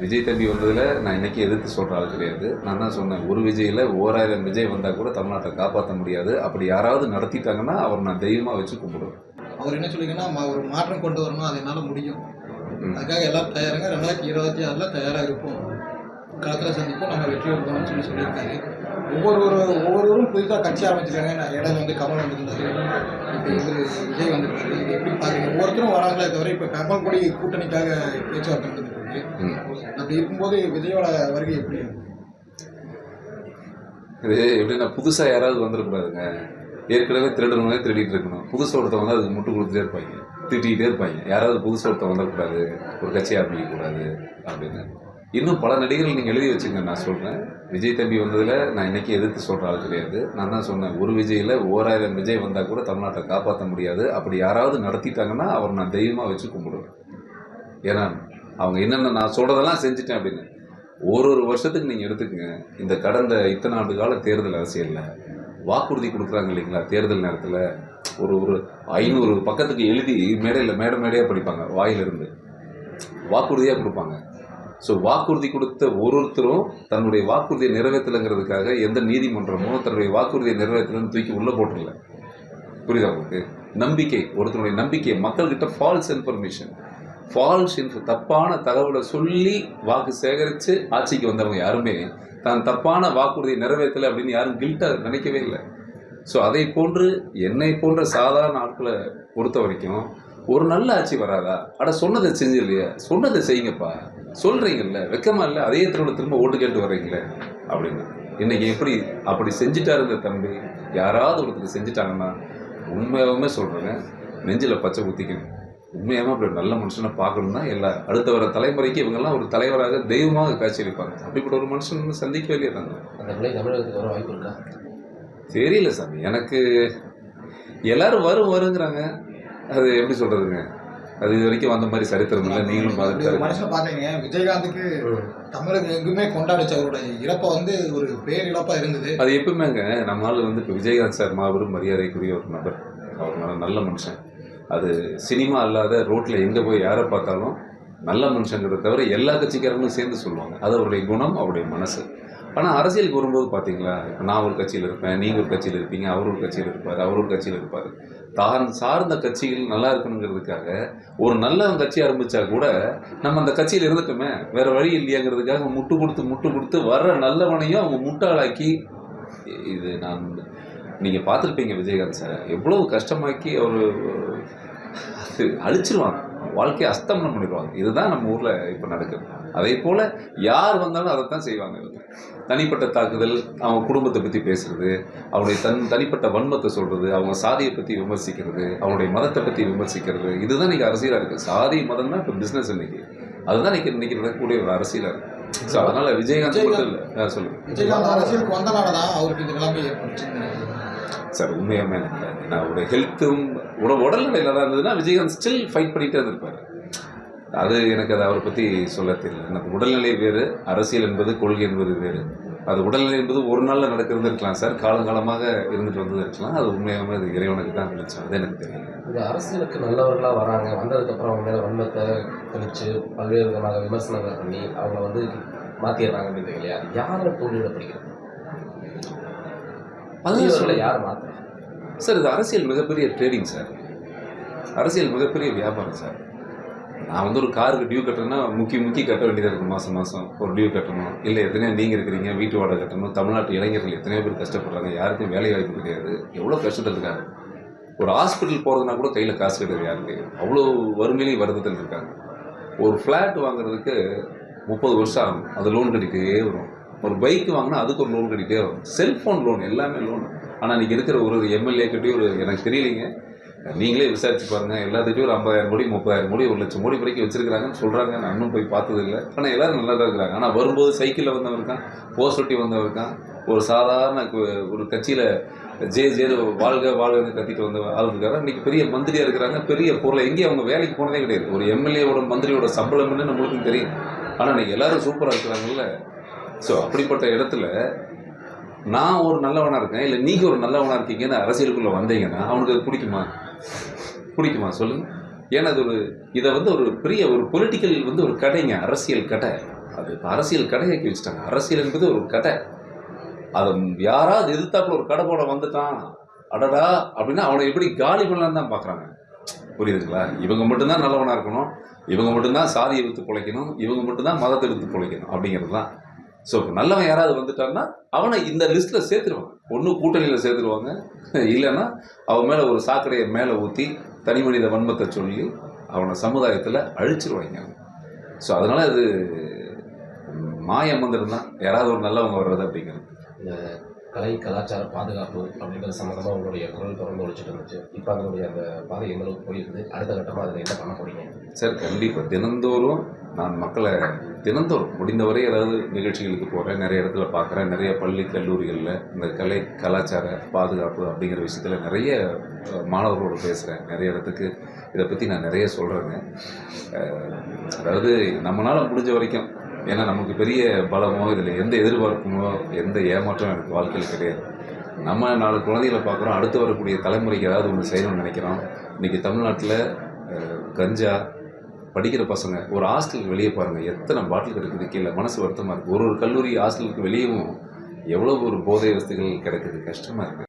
விஜய் தம்பி வந்ததில் நான் இன்னைக்கு எதிர்த்து சொல்கிற ஆள் கிடையாது. நான் தான் சொன்னேன் ஒரு விஜயில் ஓராயிரம் விஜய் வந்தால் கூட தமிழ்நாட்டை காப்பாற்ற முடியாது. அப்படி யாராவது நடத்திட்டாங்கன்னா அவர் நான் தெய்வமாக வச்சு கும்பிடுவேன். அவர் என்ன சொல்லிங்கன்னா ஒரு மாற்றம் கொண்டு வரணும் அது என்னால் முடியும். அதுக்காக எல்லாரும் தயாருங்க. ரெண்டாயிரத்தி இருபத்தி ஆறில் தயாராக இருப்போம். களத்தில் சந்திப்போம் நம்ம வெற்றி எடுக்கணும்னு சொல்லி சொல்லியிருக்காரு. ஒவ்வொரு ஒவ்வொருவரும் புதுசாக கட்சி ஆரம்பிச்சிருக்காங்க. நான் இடம் வந்து கமல் வந்திருந்தாரு. இப்போ இவர் விஜய் வந்திருக்காரு. எப்படி பார்க்குறீங்க ஒவ்வொருத்தரும் வராங்களே தவிர இப்போ கமல் கொடி கூட்டணிக்காக பேச்சுவார்த்தை இருக்கு. அப்படி இருக்கும்போது விஜயோட வருகை எப்படி? இது எப்படின்னா புதுசாக யாராவது வந்துடக்கூடாதுங்க ஏற்கனவே திருடணுமே திருடிட்டு இருக்கணும். புதுசு ஒருத்தன் வந்து அதுக்கு முட்டு கொடுத்துட்டே இருப்பாங்க. திட்டிகிட்டே இருப்பாங்க. யாராவது புதுசு ஒருத்தன் வந்துடக்கூடாது ஒரு கட்சி ஆரம்பிக்கக்கூடாது அப்படின்னு. இன்னும் பல நடிகர்கள் நீங்கள் எழுதி வச்சுங்க நான் சொல்கிறேன் விஜய் தம்பி வந்ததில் நான் இன்னைக்கு எதிர்த்து சொல்கிற ஆள் கிடையாது. நான் தான் சொன்னேன் ஒரு விஜயில் ஓராயிரம் விஜய் வந்தால் கூட தமிழ்நாட்டை காப்பாற்ற முடியாது. அப்படி யாராவது நடத்திட்டாங்கன்னா அவர் நான் தெய்வமாக வச்சு கும்பிடுவேன். ஏன்னா அவங்க என்னென்ன நான் சொல்கிறதெல்லாம் செஞ்சுட்டேன் அப்படின்னு. ஒரு ஒரு வருஷத்துக்கு நீங்கள் எடுத்துக்கங்க. இந்த கடந்த இத்தனை ஆண்டு கால தேர்தல் அரசியலில் வாக்குறுதி கொடுக்குறாங்க இல்லைங்களா? தேர்தல் நேரத்தில் ஒரு ஒரு ஐநூறு பக்கத்துக்கு எழுதி மேடையில் மேடை மேடையாக படிப்பாங்க வாயிலிருந்து. வாக்குறுதியாக கொடுப்பாங்க. ஸோ வாக்குறுதி கொடுத்த ஒரு ஒருத்தரும் தன்னுடைய வாக்குறுதியை நிறைவேற்றலைங்கிறதுக்காக எந்த நீதிமன்றமோ தன்னுடைய வாக்குறுதியை நிறைவேற்றலன்னு தூக்கி உள்ளே போட்டுடல. புரியுதா உங்களுக்கு? நம்பிக்கை ஒருத்தருடைய நம்பிக்கை மக்கள்கிட்ட ஃபால்ஸ் இன்ஃபர்மேஷன் ஃபால்ஸ் இன்ஃப தப்பான தகவலை சொல்லி வாக்கு சேகரித்து ஆட்சிக்கு வந்தவங்க யாருமே தான் தப்பான வாக்குறுதியை நிறைவேற்றலை அப்படின்னு யாரும் கில்ட்டாக நினைக்கவே இல்லை. ஸோ அதை போன்று என்னை போன்ற சாதாரண ஆட்களை பொறுத்த வரைக்கும் ஒரு நல்ல ஆட்சி வராதா? அட சொன்னதை செஞ்சு இல்லையா சொன்னதை செய்யுங்கப்பா. சொல்கிறீங்கல்ல வெக்கமாக இல்லை. அதே திரும்ப திரும்ப ஓட்டு கேட்டு வர்றீங்களே அப்படின்னு. இன்னைக்கு எப்படி அப்படி செஞ்சுட்டாரு இருந்த தம்பி? யாராவது ஒருத்தர் செஞ்சுட்டாங்கன்னா உண்மையாகவுமே சொல்கிறேங்க நெஞ்சில் பச்சை ஊற்றிக்கணும் உண்மையாகவே அப்படி நல்ல மனுஷனை பார்க்கணும்னா எல்லா அடுத்த வர தலைமுறைக்கு இவங்கெல்லாம் ஒரு தலைவராக தெய்வமாக காட்சியளிப்பாங்க அப்படிப்பட்ட ஒரு மனுஷன் இல்லையா நாங்கள் அந்த பிள்ளை தமிழகத்துக்கு வர வாய்ப்பு இருக்கா? தெரியல சாமி. எனக்கு எல்லாரும் வரும் வருங்கிறாங்க. அது எப்படி சொல்றதுங்க? அது இது வரைக்கும் வந்த மாதிரி சரித்திரம் இல்லை. நீங்களும் பார்த்துட்டு மனுஷனை பார்த்தீங்க விஜயகாந்துக்கு தமிழகம் எங்குமே கொண்டாடுச்சு அவரோட இறப்பை வந்து ஒரு பேர் இழப்பா இருந்தது. அது எப்பவுமேங்க நம்ம ஆளு வந்து இப்போ விஜயகாந்த் சார் மாபெரும் மரியாதைக்குரிய ஒரு நபர். அவர் நல்ல மனுஷன். அது சினிமா அல்லாத ரோட்டில் எங்கே போய் யாரை பார்த்தாலும் நல்ல மனுஷங்கிறத தவிர எல்லா கட்சிக்காரங்களும் சேர்ந்து சொல்லுவாங்க. அது அவருடைய குணம் அவருடைய மனசு. ஆனால் அரசியலுக்கு வரும்போது பார்த்தீங்களா இப்போ நான் ஒரு கட்சியில் இருப்பேன் நீங்கள் ஒரு கட்சியில் இருப்பீங்க அவர் ஒரு கட்சியில் இருப்பார் அவர் ஒரு கட்சியில் இருப்பார். தான் சார்ந்த கட்சிகள் நல்லா இருக்கணுங்கிறதுக்காக ஒரு நல்ல கட்சி ஆரம்பித்தா கூட நம்ம அந்த கட்சியில் இருந்துட்டோமே வேறு வழி இல்லையாங்கிறதுக்காக முட்டு கொடுத்து முட்டு கொடுத்து வர்ற நல்லவனையும் அவங்க முட்டாளாக்கி இது நான் நீங்கள் பார்த்துருப்பீங்க விஜயகாந்த் சார் எவ்வளோ கஷ்டமாக்கி அவர் அது அழிச்சிருவாங்க. வாழ்க்கையை அஸ்தமனம் பண்ணிடுவாங்க இதுதான் நம்ம ஊரில் இப்போ நடக்குது. அதே போல் யார் வந்தாலும் அதை தான் செய்வாங்க இவங்க. தனிப்பட்ட தாக்குதல் அவங்க குடும்பத்தை பற்றி பேசுறது அவருடைய தன் தனிப்பட்ட வன்மத்தை சொல்கிறது அவங்க சாதியை பற்றி விமர்சிக்கிறது அவங்களுடைய மதத்தை பற்றி விமர்சிக்கிறது இதுதான் இன்னைக்கு அரசியலாக இருக்குது சாதி மதம் தான் இப்போ பிஸ்னஸ் இன்னைக்கு. அதுதான் இன்னைக்கு இன்றைக்கி நடக்கக்கூடிய ஒரு அரசியலாக இருக்குது ஸோ அதனால் விஜயகாந்த் மட்டும் இல்லை. சொல்லுங்கள் விஜயகாந்த் அரசியலுக்கு வந்தனால தான் அவருக்கு இந்த விளம்பரம் ஏற்பட்டுச்சுன்னு சார் உண்மையாமே எனக்கு இல்லை. நான் அவருடைய ஹெல்த்தும் உட உடல்நிலை நல்லா இருந்ததுன்னா விஜயகாந்த் ஸ்டில் ஃபைட் பண்ணிகிட்டே இருந்திருப்பார். அது எனக்கு அதை அவரை பற்றி சொல்ல தெரியல. எனக்கு உடல்நிலை வேறு அரசியல் என்பது கொள்கை என்பது வேறு. அது உடல்நிலை என்பது ஒரு நாளில் நடக்கிறது இருக்கலாம் சார். காலங்காலமாக இருந்துட்டு வந்தது இருக்கலாம். அது உண்மையாகவே அது இறைவனுக்கு தான் வெளிச்சம் அது எனக்கு தெரியல. இந்த அரசியலுக்கு நல்லவர்களாக வராங்க. வந்ததுக்கப்புறம் அவங்க மேலே வன்மத்தை தெளிச்சு பல்வேறு விதமாக விமர்சனங்கள் பண்ணி அவங்க வந்து மாற்றிடுறாங்க அப்படின்னு இல்லையா? யாரை தூண்டிவிடப்படுகிறது புதியவர்களை சொல்ல யார் மாத்துறா சார் இது அரசியல் மிகப்பெரிய ட்ரேடிங் சார். அரசியல் மிகப்பெரிய வியாபாரம் சார். நான் வந்து ஒரு காருக்கு டியூ கட்டுறேன்னா முக்கி முக்கி கட்ட வேண்டியதாக இருக்கும் மாதம் மாதம் ஒரு டியூ கட்டணும். இல்லை எத்தனையோ நீங்கள் இருக்கிறீங்க வீட்டு வாடகை கட்டணும். தமிழ்நாட்டு இளைஞர்கள் எத்தனையோ பேர் கஷ்டப்படுறாங்க. யாருக்கும் வேலை வாய்ப்பு கிடையாது. எவ்வளோ கஷ்டத்தில் இருக்காங்க? ஒரு ஹாஸ்பிட்டல் போகிறதுனா கூட கையில் காசு கிடையாது யாருக்கு. அவ்வளோ வறுமையிலையும் வருத்தத்தில் இருக்காங்க. ஒரு ஃப்ளாட் வாங்குறதுக்கு முப்பது வருஷம் ஆகும். அது லோன் கட்டிகிட்டே வரும். ஒரு பைக் வாங்கினா அதுக்கு ஒரு லோன் கட்டிகிட்டே வரும். செல்ஃபோன் லோன் எல்லாமே லோன் ஆனால் இன்றைக்கி இருக்கிற ஒரு ஒரு எம்எல்ஏ ஒரு எனக்கு தெரியலைங்க. நீங்களே விசாரிச்சு பாருங்கள் எல்லாத்துட்டையும் ஒரு ஐம்பதாயிரம் கோடி முப்பதாயிரம் கோடி ஒரு லட்சம் கோடி வரைக்கும் வச்சிருக்காங்கன்னு சொல்கிறாங்க நான் இன்னும் போய் பார்த்தது இல்லை. ஆனால் எல்லாரும் நல்லா தான் இருக்கிறாங்க. ஆனால் வரும்போது சைக்கிளில் வந்தவன் இருக்கான் போஸ்ட் ஒட்டி வந்தவன் இருக்கான். ஒரு சாதாரண ஒரு கட்சியில் ஜே ஜே வாழ்க வாழ்கன்னு கத்திட்டு வந்த ஆள் இருக்காரு. இன்னைக்கு பெரிய மந்திரியாக இருக்கிறாங்க. பெரிய பொருளை எங்கேயும் அவங்க வேலைக்கு போனதே கிடையாது. ஒரு எம்எல்ஏவோட மந்திரியோட சம்பளம்னு நம்மளுக்கும் தெரியும். ஆனால் இன்னைக்கு எல்லாரும் சூப்பராக இருக்கிறாங்கல்ல. ஸோ அப்படிப்பட்ட இடத்துல நான் ஒரு நல்லவனாக இருக்கேன் இல்லை நீங்கள் ஒரு நல்லவனாக இருக்கீங்கன்னு அரசியலுக்குள்ளே வந்தீங்கன்னா அவனுக்கு அது பிடிக்குமா? பிடிக்குமா? சொல்லுங்கள் ஏன்னா அது ஒரு இதை வந்து ஒரு பெரிய ஒரு பொலிட்டிக்கல் வந்து ஒரு கடைங்க அரசியல் கடை. அது இப்போ அரசியல் கடையாக்கி வச்சுட்டாங்க. அரசியல் என்பது ஒரு கடை. அதை யாராவது எதிர்த்தாப்புல ஒரு கடை போட வந்துட்டான் அடடா அப்படின்னா அவனை எப்படி காலி பண்ணலான்னு தான் பார்க்குறாங்க புரியுதுங்களா? இவங்க மட்டும்தான் நல்லவனாக இருக்கணும் இவங்க மட்டும்தான் சாதியை வித்து பிழைக்கணும் இவங்க மட்டும்தான் மதத்தை வித்து பிழைக்கணும் அப்படிங்கிறது தான். ஸோ இப்போ நல்லவன் யாராவது வந்துட்டான்னா அவனை இந்த லிஸ்ட்டில் சேர்த்துருவாங்க. ஒன்று கூட்டணியில் சேர்த்துருவாங்க. இல்லைன்னா அவன் மேலே ஒரு சாக்கடையை மேலே ஊற்றி தனி மனித வன்மத்தை சொல்லி அவனை சமுதாயத்தில் அழிச்சிருவாங்க. ஸோ அதனால் அது மாய மந்திரம் தான் யாராவது ஒரு நல்லவங்க வர்றது அப்படிங்கிறது. இந்த கலை கலாச்சார பாதுகாப்பு அப்படின்றது சம்மந்தமாக உங்களுடைய குரல் தொடர்ந்து ஒழிச்சிட்டு இருந்துச்சு. இப்போ அதனுடைய அந்த பாதை எங்களுக்கு போயிருந்து போயிருக்குது? அடுத்த கட்டமாக அதில் என்ன பண்ண போறீங்க? சார் கண்டிப்பாக தினந்தோறும் நான் மக்களை தினந்தோறும் முடிந்தவரை ஏதாவது நிகழ்ச்சிகளுக்கு போகிறேன் நிறைய இடத்துல பார்க்குறேன் நிறைய பள்ளி கல்லூரிகளில் இந்த கலை கலாச்சார பாதுகாப்பு அப்படிங்கிற விஷயத்தில் நிறைய மாணவர்களோடு பேசுகிறேன் நிறைய இடத்துக்கு இதை பற்றி நான் நிறைய சொல்கிறேங்க அதாவது நம்மளால் முடிஞ்ச வரைக்கும் ஏன்னா நமக்கு பெரிய பலமோ இதில் எந்த எதிர்பார்ப்புமோ எந்த ஏமாற்றம் எனக்கு வாழ்க்கையில் கிடையாது. நம்ம நாலு குழந்தைகளை பார்க்குறோம் அடுத்து வரக்கூடிய தலைமுறைக்கு ஏதாவது ஒன்று செய்யணும்னு நினைக்கிறோம். இன்றைக்கி தமிழ்நாட்டில் கஞ்சா படிக்கிற பசங்க ஒரு ஹாஸ்டலுக்கு வெளியே பாருங்கள் எத்தனை பாட்டில் கிடைக்குது கீழே மனசு வருத்தமாக இருக்குது ஒரு ஒரு கல்லூரி ஹாஸ்டலுக்கு வெளியேவும் எவ்வளோ ஒரு போதை வஸ்துகள் கிடைக்குது கஷ்டமாக இருக்குது